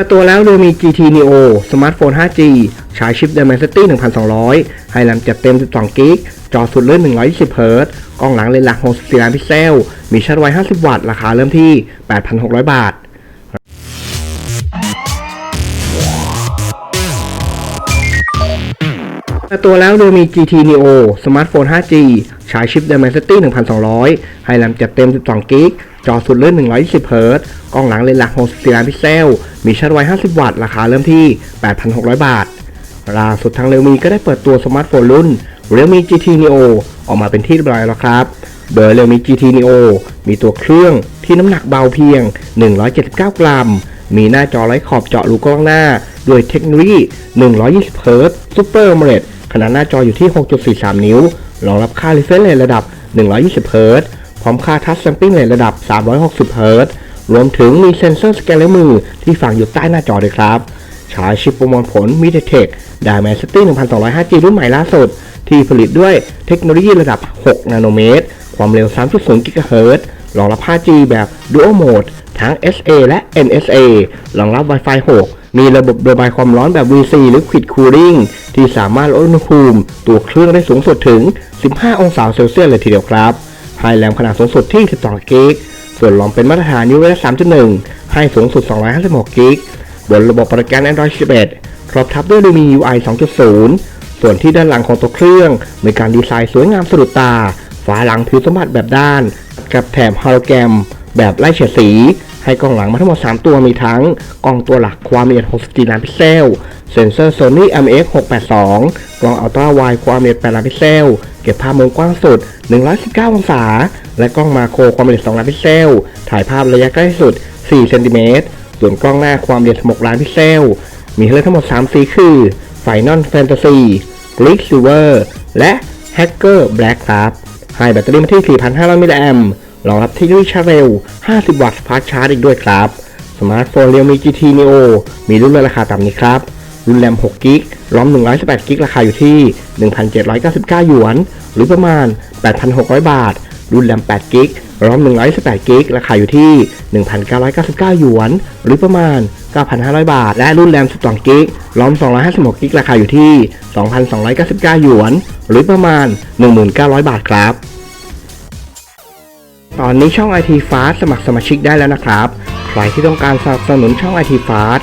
มาตัวแล้วโดยมี GT Neo สมาร์ทโฟน 5G ใช้ชิป Dimensity 1200 ให้แรมจัดเต็ม 12 กิก จอสุดเลื่อน 120 เฮิรตซ์ กล้องหลังเลนส์หลัก 64 ล้านพิกเซล มีชาร์จไว 50 วัตต์ ราคาเริ่มที่ 8,600 บาทมาตัวแล้วโดยมี GT Neo สมาร์ทโฟน 5G ใช้ชิป Dimensity 1200 ให้แรมจัดเต็ม 12 กิก จอสุดเลื่อน 120 เฮิรตซ์กล้องหลังเลนส์หลัก 64 ล้านพิกเซล มีชาร์จไว 50 วัตต์ ราคาเริ่มที่ 8,600 บาท ล่าสุดทางเร l มีก็ได้เปิดตัวสมาร์ทโฟนรุ่น Realme GT Neo ออกมาเป็นที่เรียบร้อยแล้วครับ โดย Realme GT Neo มีตัวเครื่องที่น้ำหนักเบาเพียง 179 กรัม มีหน้าจอไร้ขอบเจาะรูกล้องหน้า ด้วยเทคโนโลยี 120 Hz Super AMOLED ขนาดหน้าจออยู่ที่ 6.43 นิ้ว รองรับค่า refresh rate ระดับ 120 Hz พร้อมค่า touch sampling rate ระดับ 360 Hz รวมถึงมีเซ็นเซอร์สแกนนิ้วมือที่ฝังอยู่ใต้หน้าจอด้วยครับใช้ชิปประมวลผล MediaTek Dimensity 1200 5G รุ่นใหม่ล่าสุด ที่ผลิตด้วยเทคโนโลยีระดับ 6 นาโนเมตร ความเร็ว 3.0 GHz รตซ์รองรับ 5G แบบ Dual Mode ทั้ง SA และ NSA รองรับ Wi-Fi 6 มีระบบระบายความร้อนแบบ VC Liquid Cooling ที่สามารถลดอุณหภูมิ ตัวเครื่องได้สูงสุดถึง 15 องศาเซลเซียสเลยทีเดียวครับ ให้แรมขนาดสูงสุดที่ 12 กิก ส่วนรอมเป็นมาตรฐาน UFS 3.1 ให้สูงสุด 256 กิก บนระบบประกัน Android 11 ครอบทับด้วย Lumia UI 2.0 ส่วนที่ด้านหลังของตัวเครื่อง มีการดีไซน์สวยงามสะดุดตา ฝาหลังผิวสัมผัสแบบด้าน กับแถบฮอลโลแกรม แบบไล่เฉดสี ให้กล้องหลังมาทั้งหมด 3 ตัวมีทั้ง กล้องตัวหลักความละเอียด 64 ล้านพิกเซล เซ็นเซอร์ Sony IMX 682 กล้องอัลตร้าไวความละเอียด 8 ล้านพิกเซล ก็บภาพมุมกว้างสุด 119 องศา และกล้องมาโครความละเอียด2ล้านพิกเซล ถ่ายภาพระยะใกล้สุด 4 เซนติเมตร ส่วนกล้องหน้าความละเอียด6ล้านพิกเซล มีให้เลือกทั้งหมด 3 สีคือ Final Fantasy Bleak Silver และ Hacker Black ครับให้แบตเตอรี่มาที่ 4,500 มิลลิแอมป์รองรับเทคโนโลยีชาร์จเร็ว 50 วัตต์ฟาสต์ชาร์จอีกด้วยครับ สมาร์ทโฟน Realme GT Neo มีรุ่นในราคาต่ำนี้ครับ รุ่นแรม6กิกรอม118กิกราคาอยู่ที่ 1,799 หยวน หรือประมาณ 8,600 บาท รุ่นแรม8กิกรอม118กิกราคาอยู่ที่ 1,999 หยวน หรือประมาณ 9,500 บาท และรุ่นแรม12กิกรอม256กิกราคาอยู่ที่ 2,299 หยวน หรือประมาณ 1,900 บาทครับตอนนี้ช่อง IT Fast สมัครสมาชิกได้แล้วนะครับ ใครที่ต้องการสนับสนุนช่อง IT Fast